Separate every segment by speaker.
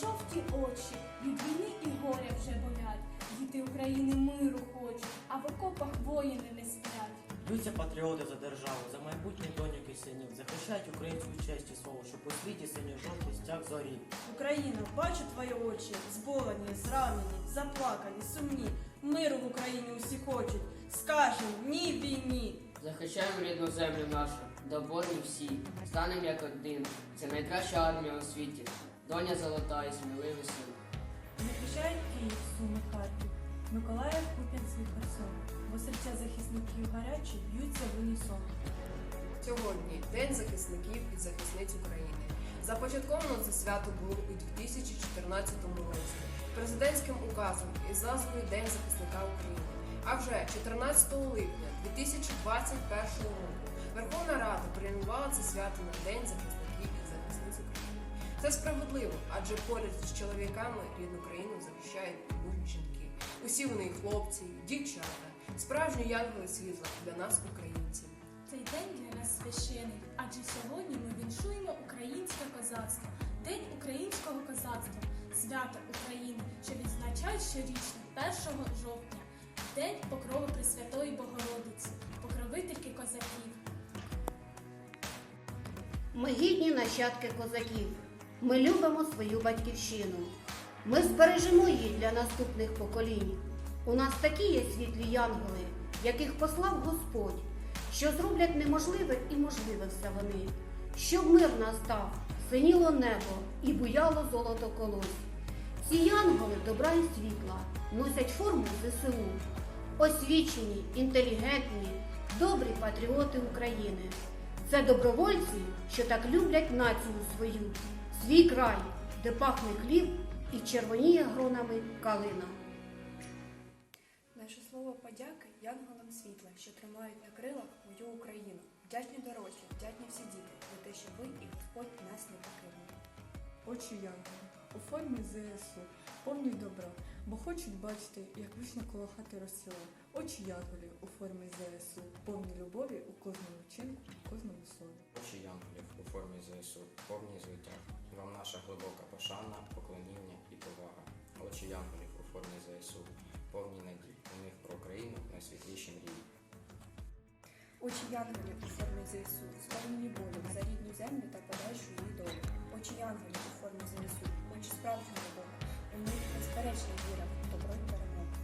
Speaker 1: Що в ті очі, від війни і горя вже болять. Діти України миру хочуть, а в окопах воїни не сплять.
Speaker 2: Лються патріоти за державу, за майбутнє доньок і синів. Захищають українську честь і слово, щоб у світі синьо жовтий стяг зорів.
Speaker 3: Україна, бачу твої очі, зболені, зранені, заплакані, сумні. Миру в Україні усі хочуть. скажем, ні війні.
Speaker 4: Захищаємо рідну землю нашу, доволі всі. Станемо як один. Це найкраща армія у світі. Доня золота і сміливий син.
Speaker 3: Захищають Київ, Суми, Харків, Миколаїв, Куп'янськ і Херсон, бо серця захисників гарячі б'ються в унісон.
Speaker 5: Сьогодні День захисників і захисниць України. Започатковано це свято було у 2014 році президентським указом із назвою День захисника України. А вже 14 липня 2021 року Верховна Рада прийменувала це свято на День України. Це справедливо, адже поряд з чоловіками рідну країну захищають мужні жінки. Усі вони хлопці, дівчата, справжні янголи світла для нас, українців.
Speaker 1: Цей день для нас священий, адже сьогодні ми віншуємо українське козацтво, День українського козацтва, свято України, що відзначають щорічно 1 жовтня, День покрови Пресвятої Богородиці, покровительки козаків.
Speaker 6: Ми гідні нащадки козаків. Ми любимо свою батьківщину. Ми збережемо її для наступних поколінь. У нас такі є світлі янголи, яких послав Господь, що зроблять неможливе і можливе все вони, щоб мир настав, синіло небо і буяло золото колось. Ці янголи добра і світла носять форму ЗСУ, освічені, інтелігентні, добрі патріоти України. Це добровольці, що так люблять націю свою, свій край, де пахне хліб і червоніє гронами калина.
Speaker 7: Наше слово подяки янголам світла, що тримають на крилах мою Україну. Вдячні дорослі, вдячні всі діти за те, що ви і Господь нас не покинули.
Speaker 8: Очі янголи у формі ЗСУ, повні добра, бо хочуть бачити, як вишня коло хати розцвіла. Очі янголів у формі ЗСУ, повні любові у кожному вчинку, кожному слові.
Speaker 9: Очі янголів у формі ЗСУ, повні звитяг. Вам наша глибока пошана, поклоніння і повага. Очі янголів у формі ЗСУ, повні надій. У них про Україну найсвітліші мрії.
Speaker 7: Очі янголів у формі ЗСУ, сповнені болю за рідну землю та подальшу її долю. Очі янголів у формі ЗСУ, очі справжнього Бога. У них безперечна віра в добро й перемогу.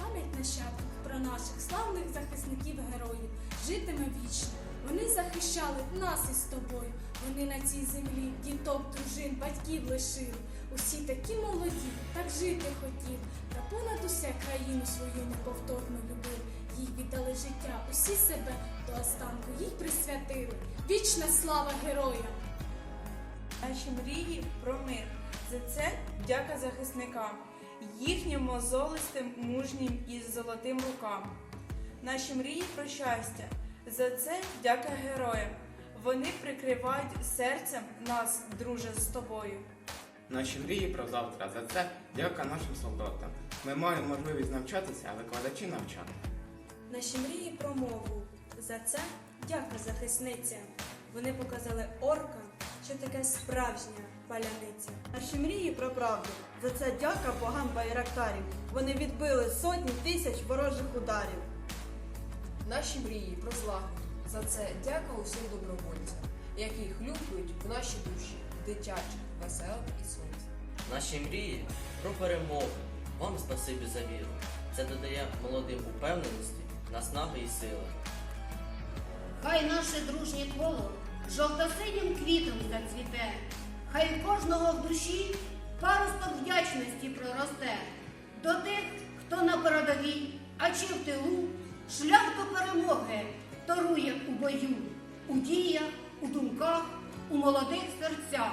Speaker 1: Пам'ять нащадків про наших славних захисників-героїв житиме вічно. Вони захищали нас із тобою. Вони на цій землі діток, дружин, батьків лишили. Усі такі молоді, так жити хотів. Та понад усе країну свою неповторно любив. Їй віддали життя, усі себе до останку їй присвятили. Вічна слава героям!
Speaker 3: Наші мрії про мир. За це дяка захисникам, їхнім мозолистим, мужнім і золотим рукам. Наші мрії про щастя. За це дяка героям. Вони прикривають серцем нас, друже, з тобою.
Speaker 10: Наші мрії про завтра. За це дяка нашим солдатам. Ми маємо можливість навчатися, а викладачі навчати.
Speaker 3: Наші мрії про мову. За це дяка захисницям. Вони показали оркам, що таке справжня паляниця. Наші мрії про правду. За це дяка богам байрактарів. Вони відбили сотні тисяч ворожих ударів.
Speaker 5: Наші мрії про злагоду. За це дяка усім добровольцям, які хлюпають в наші душі, дитячих, веселих і сонця.
Speaker 2: Наші мрії про перемогу. Вам спасибі за віру. Це додає молодим упевненості, наснаги і сили.
Speaker 6: Хай наше дружнє коло жовто-синім квітом зацвіте, хай у кожного в душі паросток вдячності проросте. До тих, хто на передовій, а чи в тилу, шлях до перемоги торує у бою, у діях, у думках, у молодих серцях.